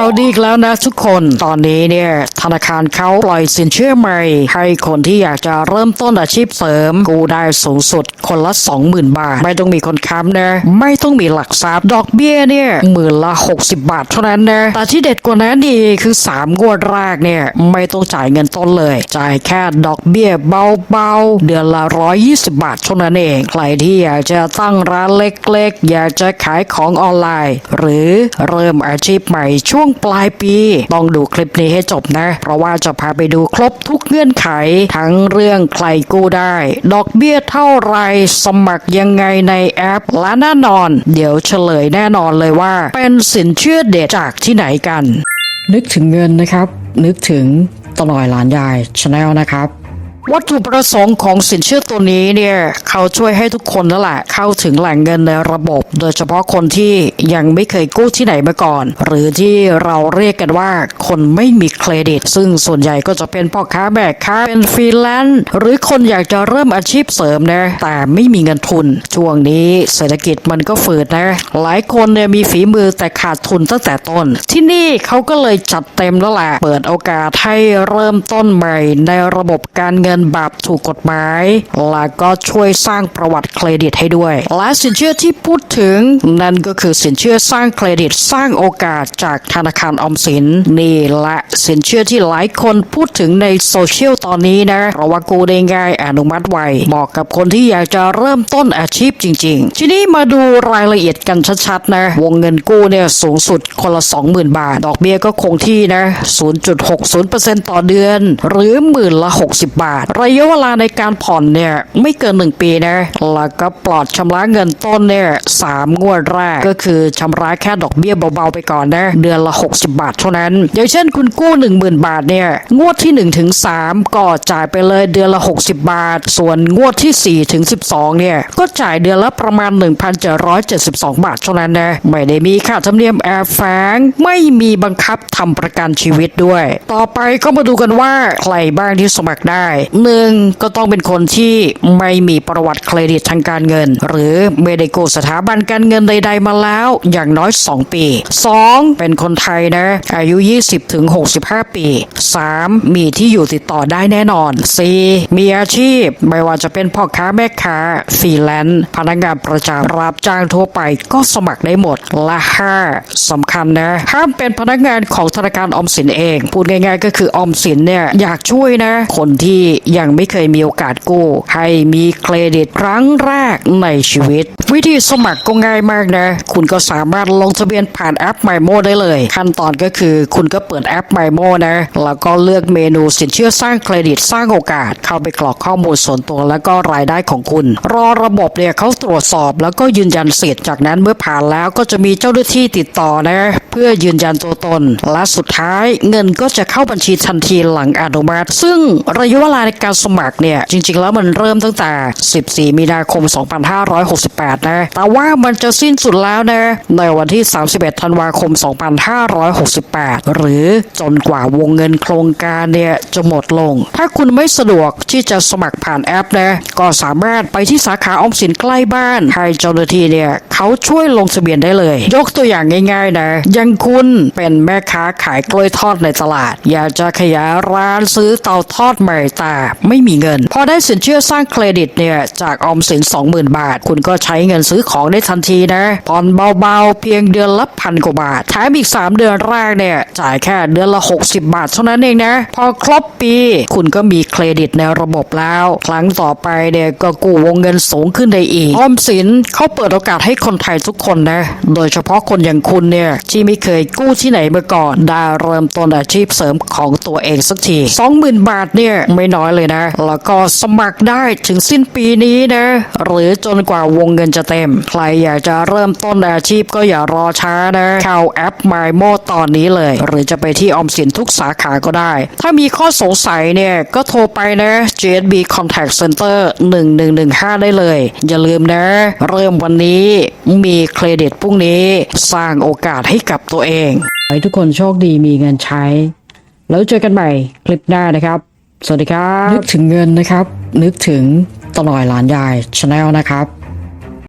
าวดีอีกแล้วนะทุกคนตอนนี้เนี่ยธนาคารเขาปล่อยสินเชื่อใหม่ให้คนที่อยากจะเริ่มต้นอาชีพเสริมกู้ได้สูงสุดคนละ 20,000 บาท ไม่ต้องมีคนค้ำนะไม่ต้องมีหลักทรัพย์ดอกเบี้ยเนี่ยหมื่นละ 60 บาทเท่านั้นนะแต่ที่เด็ดกว่านั้นดีคือ 3 งวดแรกเนี่ยไม่ต้องจ่ายเงินต้นเลย จ่ายแค่ดอกเบี้ยเบาๆ เดือนละ 120 บาทเท่านั้นเองใครที่อยากจะตั้งร้านเล็กๆ อยากจะขายของออนไลน์ หรือเริ่มอาชีพใหม่ช่วงปลายปี ต้องดูคลิปนี้ให้จบนะ เพราะว่าจะพาไปดูครบทุกเงื่อนไข ทั้งเรื่องใครกู้ได้ ดอกเบี้ยเท่าไรสมัครยังไงในแอป และแน่นอน เดี๋ยวเฉลยแน่นอนเลยว่า เป็นสินเชื่อเด็ดจากที่ไหนกัน นึกถึงเงินนะครับ นึกถึงตลอยหลานยายชาแนลนะครับ วัตถุประสงค์ของสินเชื่อตัวนี้เนี่ยเขาช่วยให้ทุกคนนั่นแหละเข้าถึงแหล่งเงินในระบบ โดยเฉพาะคนที่ยังไม่เคยกู้ที่ไหนมาก่อน หรือที่เราเรียกกันว่าคนไม่มีเครดิต ซึ่งส่วนใหญ่ก็จะเป็นพ่อค้าแม่ค้าเป็นฟรีแลนซ์หรือคนอยากจะเริ่มอาชีพเสริมนะแต่ไม่มีเงินทุน ช่วงนี้เศรษฐกิจมันก็ฝืดนะ หลายคนเนี่ยมีฝีมือแต่ขาดทุนตั้งแต่ต้น ที่นี่เขาก็เลยจัดเต็มแล้วแหละเปิดโอกาสให้เริ่มต้นใหม่ในระบบการเงินแบบถูกกฎหมาย และก็ช่วยสร้างประวัติเครดิตให้ด้วย และสินเชื่อที่พูดถึงนั่นก็คือสินเชื่อสร้างเครดิตสร้างโอกาสจากธนาคารออมสินนี่และสินเชื่อที่หลายคนพูดถึงในโซเชียลตอนนี้นะเพราะว่ากูได้ง่ายอนุมัติไวเหมาะกับคนที่อยากจะเริ่มต้นอาชีพจริง ๆ ทีนี้มาดูรายละเอียดกันชัดๆนะวงเงินกู้เนี่ยสูงสุดคนละ 20,000 บาท ดอกเบี้ยก็คงที่นะ 0.60%ต่อเดือน หรือหมื่นละ 60 บาทระยะเวลาในการผ่อนเนี่ยไม่เกิน 1 ปีนะแล้วก็ปลอดชำระเงินต้นเนี่ยสามงวดแรกก็คือชำระแค่ดอกเบี้ยเบาๆไปก่อนนะเดือนละ 60 บาทเท่านั้นอย่างเช่นคุณกู้ 10,000 บาทเนี่ยงวดที่1ถึง3ก็จ่ายไปเลยเดือนละ 60 บาท ส่วนงวดที่4ถึง12เนี่ยก็จ่ายเดือนละประมาณ 1,772 บาทเท่านั้นนะไม่ได้มีค่าธรรมเนียมแอบแฝงไม่มีบังคับทำประกันชีวิตด้วย ต่อไปก็มาดูกันว่าใครบ้างที่สมัครได้หนึ่งก็ต้องเป็นคนที่ไม่มีประวัติเครดิตทางการเงิน หรือไม่ได้กู้สถาบันการเงินใด ๆ มาแล้วอย่างน้อย 2 ปี 2. เป็นคนไทยนะอายุ 20ถึง65 ปี 3. มีที่อยู่ติดต่อได้แน่นอน 4. มีอาชีพไม่ว่าจะเป็นพ่อค้าแม่ค้าฟรีแลนซ์พนักงานประจำรับจ้างทั่วไปก็สมัครได้หมดและ 5. สำคัญนะห้ามเป็นพนักงานของธนาคารออมสินเอง พูดง่ายๆก็คือออมสินเนี่ยอยากช่วยนะ คนที่ยังไม่เคยมีโอกาสกู้ ให้มีเครดิตครั้งแรกในชีวิต วิธีสมัครก็ง่ายมากนะ คุณก็สามารถลงทะเบียนผ่านแอป MyMo ได้เลย ขั้นตอนก็คือคุณก็เปิดแอป MyMo นะ แล้วก็เลือกเมนูสินเชื่อสร้างเครดิตสร้างโอกาส เข้าไปกรอกข้อมูลส่วนตัวแล้วก็รายได้ของคุณ รอระบบเนี่ยเขาตรวจสอบแล้วก็ยืนยันสิทธิ์จากนั้นเมื่อผ่านแล้วก็จะมีเจ้าหน้าที่ติดต่อนะ เพื่อยืนยันตัวตน และสุดท้ายเงินก็จะเข้าบัญชีทันทีหลังอนุมัติ ซึ่งระยะเวลาในการสมัครเนี่ย จริง ๆ แล้วมันเริ่มตั้งแต่ 14 มีนาคม 2568 นะ แต่ว่ามันจะสิ้นสุดแล้วนะ ในวันที่ 31 ธันวาคม 2568 หรือจนกว่าวงเงินโครงการเนี่ยจะหมดลง ถ้าคุณไม่สะดวกที่จะสมัครผ่านแอปนะ ก็สามารถไปที่สาขาออมสินใกล้บ้าน ให้เจ้าหน้าที่เนี่ยเขาช่วยลงทะเบียนได้เลย ยกตัวอย่างง่าย ๆ นะอยังคุณเป็นแม่ค้าขายกล้วยทอดในตลาด อยากจะขยายร้านซื้อเตาทอดใหม่แต่ไม่มีเงิน พอได้สินเชื่อสร้างเครดิตเนี่ยจากออมสิน 20,000 บาท คุณก็ใช้เงินซื้อของได้ทันทีนะผ่อนเบาๆ เพียงเดือนละพันกว่าบาทแถมอีก 3 เดือนแรกเนี่ยจ่ายแค่เดือนละ 60 บาทเท่านั้นเองนะ พอครบปี คุณก็มีเครดิตในระบบแล้ว ครั้งต่อไปเนี่ยก็กู้วงเงินสูงขึ้นได้อีกออมสินเขาเปิดโอกาสให้คนไทยทุกคนนะโดยเฉพาะคนอย่างคุณเนี่ยที่ไม่เคยกู้ที่ไหนมาก่อนได้เริ่มต้นอาชีพเสริมของตัวเองสักที20,000 บาทเนี่ยไม่น้อยเลยนะ แล้วก็สมัครได้ถึงสิ้นปีนี้นะ หรือจนกว่าวงเงินจะเต็ม ใครอยากจะเริ่มต้นอาชีพก็อย่ารอช้านะ เข้าแอป MyMo ตอนนี้เลย หรือจะไปที่ออมสินทุกสาขาก็ได้ ถ้ามีข้อสงสัยเนี่ย ก็โทรไปนะ JSB Contact Center 1115 ได้เลย อย่าลืมนะ เริ่มวันนี้มีเครดิตพรุ่งนี้ สร้างโอกาสให้กับตัวเอง ให้ทุกคนโชคดีมีเงินใช้ แล้วเจอกันใหม่คลิปหน้านะครับ สวัสดีครับ นึกถึงเงินนะครับ นึกถึงตลอยหลานยายชาแนลนะครับ